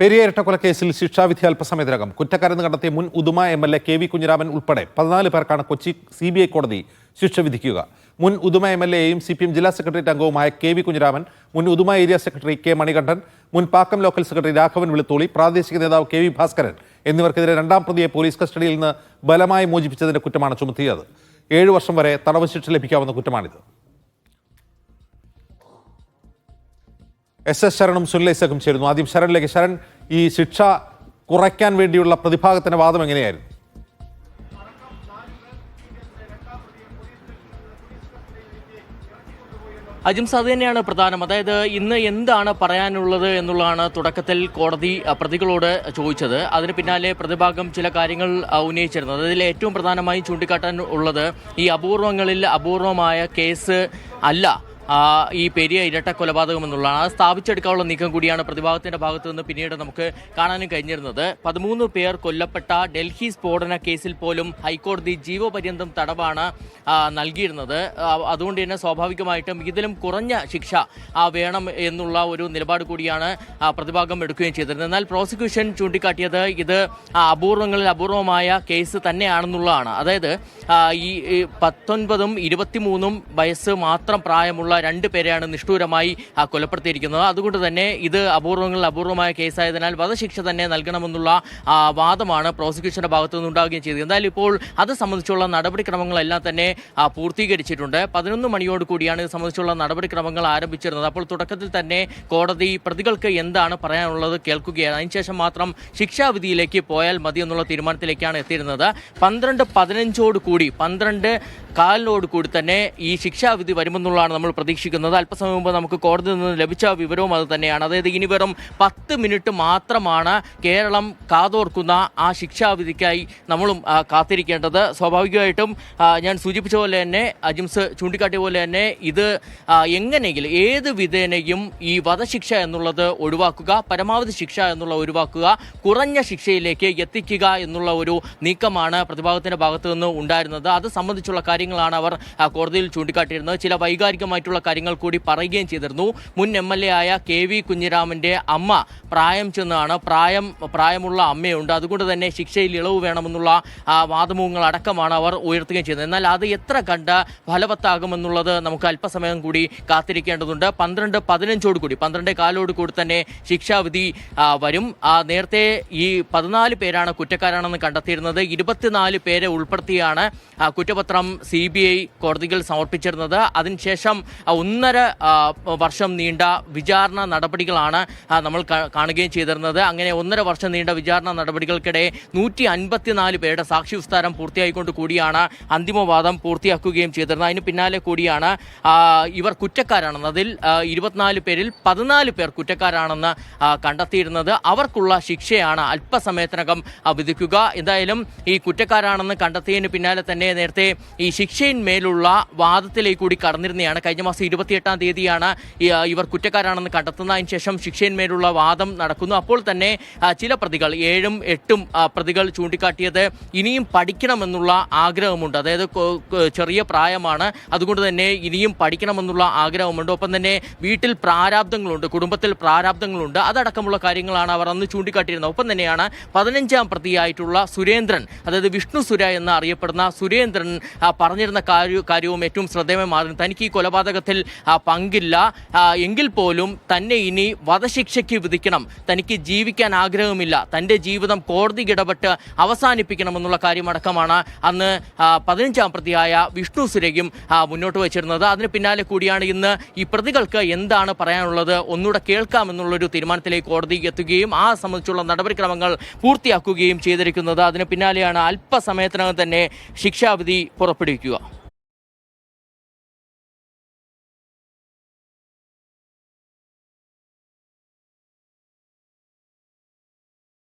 പെരിയ ഇരട്ടക്കൊലക്കേസിൽ ശിക്ഷാവിധി അല്പസമയത്തിനകം കുറ്റക്കാരെന്ന് കണ്ടെത്തിയ മുൻ Uduma M L A K V Kunhiraman ഉൾപ്പെടെ പതിനാല് പേർക്കാണ് കൊച്ചി സി ബി ഐ കോടതി ശിക്ഷ വിധിക്കുക. മുൻ ഉദുമ എം എൽ എയും സി പി എം ജില്ലാ സെക്രട്ടേറിയറ്റ് അംഗവുമായ കെ വി കുഞ്ഞിരാമൻ മുൻ Uduma area secretary K Manikandan മുൻ പാക്കം ലോക്കൽ സെക്രട്ടറി രാഘവൻ വെളുത്തോളി പ്രാദേശിക നേതാവ് കെ വി ഭാസ്കരൻ എന്നിവർക്കെതിരെ രണ്ടാം പ്രതിയെ പോലീസ് കസ്റ്റഡിയിൽ നിന്ന് ബലമായി മോചിപ്പിച്ചതിന്റെ കുറ്റമാണ് ചുമത്തിയത്. ഏഴു വർഷം വരെ തടവ് ശിക്ഷ ലഭിക്കാവുന്ന കുറ്റമാണിത്. എസ് എസ് ശരണും സുനിലേസക്കും ചേരുന്നു. ആദ്യം ശരണിലേക്ക്. ശരൺ ഈ ശിക്ഷ കുറയ്ക്കാൻ വേണ്ടിയുള്ള പ്രതിഭാഗത്തിന്റെ വാദം എങ്ങനെയായിരുന്നു? അജിംസ് അത് തന്നെയാണ് പ്രധാനം. അതായത് ഇന്ന് എന്താണ് പറയാനുള്ളത് എന്നുള്ളതാണ് തുടക്കത്തിൽ കോടതി പ്രതികളോട് ചോദിച്ചത്. അതിന് പിന്നാലെ പ്രതിഭാഗം ചില കാര്യങ്ങൾ ഉന്നയിച്ചിരുന്നു ഉന്നയിച്ചിരുന്നത്. അതിൽ ഏറ്റവും പ്രധാനമായും ചൂണ്ടിക്കാട്ടാൻ ഉള്ളത് ഈ അപൂർവങ്ങളിൽ അപൂർവമായ കേസ് അല്ല. ഈ പെരിയ ഇരട്ട കൊലപാതകം എന്നുള്ളതാണ്. അത് സ്ഥാപിച്ചെടുക്കാനുള്ള നീക്കം കൂടിയാണ് പ്രതിഭാഗത്തിന്റെ ഭാഗത്തു നിന്ന് പിന്നീട് നമുക്ക് കാണാനും കഴിഞ്ഞിരുന്നത്. പതിമൂന്ന് പേർ കൊല്ലപ്പെട്ട ഡൽഹി സ്ഫോടന കേസിൽ പോലും ഹൈക്കോടതി ജീവപര്യന്തം തടവാണ് നൽകിയിരുന്നത്. അതുകൊണ്ട് തന്നെ സ്വാഭാവികമായിട്ടും ഇതിലും കുറഞ്ഞ ശിക്ഷ വേണം എന്നുള്ള ഒരു നിലപാട് കൂടിയാണ് പ്രതിഭാഗം എടുക്കുകയും ചെയ്തിരുന്നത്. എന്നാൽ പ്രോസിക്യൂഷൻ ചൂണ്ടിക്കാട്ടിയത് ഇത് അപൂർവങ്ങളിൽ അപൂർവമായ കേസ് തന്നെയാണെന്നുള്ളതാണ്. അതായത് ഈ പത്തൊൻപതും ഇരുപത്തിമൂന്നും വയസ്സ് മാത്രം പ്രായമുള്ള രണ്ട് പേരെയാണ് നിഷ്ഠൂരമായി കൊലപ്പെടുത്തിയിരിക്കുന്നത്. അതുകൊണ്ട് തന്നെ ഇത് അപൂർവങ്ങളിൽ അപൂർവമായ കേസായതിനാൽ വധശിക്ഷ തന്നെ നൽകണമെന്നുള്ള വാദമാണ് പ്രോസിക്യൂഷന്റെ ഭാഗത്തു നിന്നുണ്ടാവുകയും ചെയ്തത്. എന്തായാലും ഇപ്പോൾ അത് സംബന്ധിച്ചുള്ള നടപടിക്രമങ്ങളെല്ലാം തന്നെ പൂർത്തീകരിച്ചിട്ടുണ്ട്. പതിനൊന്ന് മണിയോട് കൂടിയാണ് ഇത് സംബന്ധിച്ചുള്ള നടപടിക്രമങ്ങൾ ആരംഭിച്ചിരുന്നത്. അപ്പോൾ തുടക്കത്തിൽ തന്നെ കോടതി പ്രതികൾക്ക് എന്താണ് പറയാനുള്ളത് കേൾക്കുകയാണ്. അതിനുശേഷം മാത്രം ശിക്ഷാവിധിയിലേക്ക് പോയാൽ മതി എന്നുള്ള തീരുമാനത്തിലേക്കാണ് എത്തിയിരുന്നത്. പന്ത്രണ്ട് പതിനഞ്ചോട് കൂടി പന്ത്രണ്ട് കാലിനോട് കൂടി തന്നെ ഈ ശിക്ഷാവിധി വരുമെന്നുള്ളതാണ് നമ്മൾ പ്രതീക്ഷിക്കുന്നത്. അല്പസമയം മുമ്പ് നമുക്ക് കോടതിയിൽ നിന്ന് ലഭിച്ച വിവരവും അത് തന്നെയാണ്. അതായത് ഇനി വെറും പത്ത് മിനിറ്റ് മാത്രമാണ് കേരളം കാതോർക്കുന്ന ആ ശിക്ഷാവിധിക്കായി നമ്മളും കാത്തിരിക്കേണ്ടത്. സ്വാഭാവികമായിട്ടും ഞാൻ സൂചിപ്പിച്ച പോലെ തന്നെ അജിംസ് ചൂണ്ടിക്കാട്ടിയ പോലെ തന്നെ ഇത് എങ്ങനെയെങ്കിലും ഏത് വിധേനയും ഈ വധശിക്ഷ എന്നുള്ളത് ഒഴിവാക്കുക പരമാവധി ശിക്ഷ എന്നുള്ള ഒഴിവാക്കുക കുറഞ്ഞ ശിക്ഷയിലേക്ക് എത്തിക്കുക എന്നുള്ള ഒരു നീക്കമാണ് പ്രതിഭാഗത്തിന്റെ ഭാഗത്തു നിന്ന് ഉണ്ടായിരുന്നത്. അത് സംബന്ധിച്ചുള്ള കാര്യങ്ങളാണ് അവർ കോടതിയിൽ ചൂണ്ടിക്കാട്ടിയിരുന്നത്. ചില വൈകാരികമായിട്ടുള്ള കാര്യങ്ങൾ കൂടി പറയുകയും ചെയ്തിരുന്നു. മുൻ എം എൽ എ ആയ കെ വി കുഞ്ഞിരാമന്റെ അമ്മ പ്രായം ചെന്നാണ്. പ്രായം പ്രായമുള്ള അമ്മയുണ്ട്. അതുകൊണ്ട് തന്നെ ശിക്ഷയിൽ ഇളവ് വേണമെന്നുള്ള വാദമുഖങ്ങൾ അടക്കമാണ് അവർ ഉയർത്തുകയും ചെയ്യുന്നത് എന്നാൽ അത് എത്ര കണ്ട് ഫലവത്താകുമെന്നുള്ളത് നമുക്ക് അല്പസമയം കൂടി കാത്തിരിക്കേണ്ടതുണ്ട്. പന്ത്രണ്ട് പതിനഞ്ചോട് കൂടി പന്ത്രണ്ട് കാലോട് കൂടി തന്നെ ശിക്ഷാവിധി വരും. നേരത്തെ ഈ പതിനാല് പേരാണ് കുറ്റക്കാരാണെന്ന് കണ്ടെത്തിയിരുന്നത്. ഇരുപത്തിനാല് പേരെ ഉൾപ്പെടുത്തിയാണ് കുറ്റപത്രം സി ബി ഐ കോടതികൾ സമർപ്പിച്ചിരുന്നത്. അതിനുശേഷം ഒന്നര വർഷം നീണ്ട വിചാരണ നടപടികളാണ് നമ്മൾ കാണുകയും ചെയ്തിരുന്നത്. അങ്ങനെ ഒന്നര വർഷം നീണ്ട വിചാരണ നടപടികൾക്കിടെ നൂറ്റി അൻപത്തിനാല് പേരുടെ സാക്ഷി വിസ്താരം പൂർത്തിയായിക്കൊണ്ട് കൂടിയാണ് അന്തിമവാദം പൂർത്തിയാക്കുകയും ചെയ്തിരുന്നത്. അതിന് പിന്നാലെ കൂടിയാണ് ഇവർ കുറ്റക്കാരാണെന്ന് അതിൽ ഇരുപത്തിനാല് പേരിൽ പതിനാല് പേർ കുറ്റക്കാരാണെന്ന് കണ്ടെത്തിയിരുന്നത്. അവർക്കുള്ള ശിക്ഷയാണ് അല്പസമയത്തിനകം വിധിക്കുക. എന്തായാലും ഈ കുറ്റക്കാരാണെന്ന് കണ്ടെത്തിയതിന് പിന്നാലെ തന്നെ നേരത്തെ ഈ ശിക്ഷയിന്മേലുള്ള വാദത്തിലേക്ക് കൂടി കടന്നിരുന്നതാണ്. കഴിഞ്ഞ മാസം ഇരുപത്തിയെട്ടാം തീയതിയാണ് ഇവർ കുറ്റക്കാരാണെന്ന് കണ്ടെത്തുന്നതിന് ശേഷം ശിക്ഷയിന്മേലുള്ള വാദം നടക്കുന്നു. അപ്പോൾ തന്നെ ചില പ്രതികൾ ഏഴും എട്ടും പ്രതികൾ ചൂണ്ടിക്കാട്ടിയത് ഇനിയും പഠിക്കണമെന്നുള്ള ആഗ്രഹമുണ്ട്. അതായത് ചെറിയ പ്രായമാണ്. അതുകൊണ്ട് തന്നെ ഇനിയും പഠിക്കണമെന്നുള്ള ആഗ്രഹമുണ്ട്. ഒപ്പം തന്നെ വീട്ടിൽ പ്രാരാബ്ദങ്ങളുണ്ട് കുടുംബത്തിൽ പ്രാരാബ്ദങ്ങളുണ്ട്. അതടക്കമുള്ള കാര്യങ്ങളാണ് അവർ അന്ന് ചൂണ്ടിക്കാട്ടിയിരുന്നത്. ഒപ്പം തന്നെയാണ് പതിനഞ്ചാം പ്രതിയായിട്ടുള്ള സുരേന്ദ്രൻ അതായത് വിഷ്ണു സുര എന്ന് അറിയപ്പെടുന്ന സുരേന്ദ്രൻ പറഞ്ഞിരുന്ന കാര്യ- കാര്യവും ഏറ്റവും ശ്രദ്ധേയമായി മാറുന്നു തനിക്ക് ഈ കൊലപാതകത്തിൽ ആ, പങ്കില്ല. എങ്കിൽ പോലും തന്നെ ഇനി വധശിക്ഷയ്ക്ക് വിധിക്കണം. തനിക്ക് ജീവിക്കാൻ ആഗ്രഹമില്ല. തന്റെ ജീവിതം കോടതി ഇടപെട്ട് അവസാനിപ്പിക്കണമെന്നുള്ള കാര്യമടക്കമാണ് അന്ന് പതിനഞ്ചാം പ്രതിയായ വിഷ്ണു സുരയും മുന്നോട്ട് വച്ചിരുന്നത്. അതിന് പിന്നാലെ കൂടിയാണ് ഇന്ന് ഈ പ്രതികൾക്ക് എന്താണ് പറയാനുള്ളത് ഒന്നുകൂടെ കേൾക്കാമെന്നുള്ളൊരു തീരുമാനത്തിലേക്ക് കോടതി എത്തുകയും ആ സംബന്ധിച്ചുള്ള നടപടിക്രമങ്ങൾ പൂർത്തിയാക്കുകയും ചെയ്തിരിക്കുന്നത്. അതിന് പിന്നാലെയാണ് അല്പസമയത്തിനകം തന്നെ ശിക്ഷാവിധി പുറപ്പെടുവിക്കുക.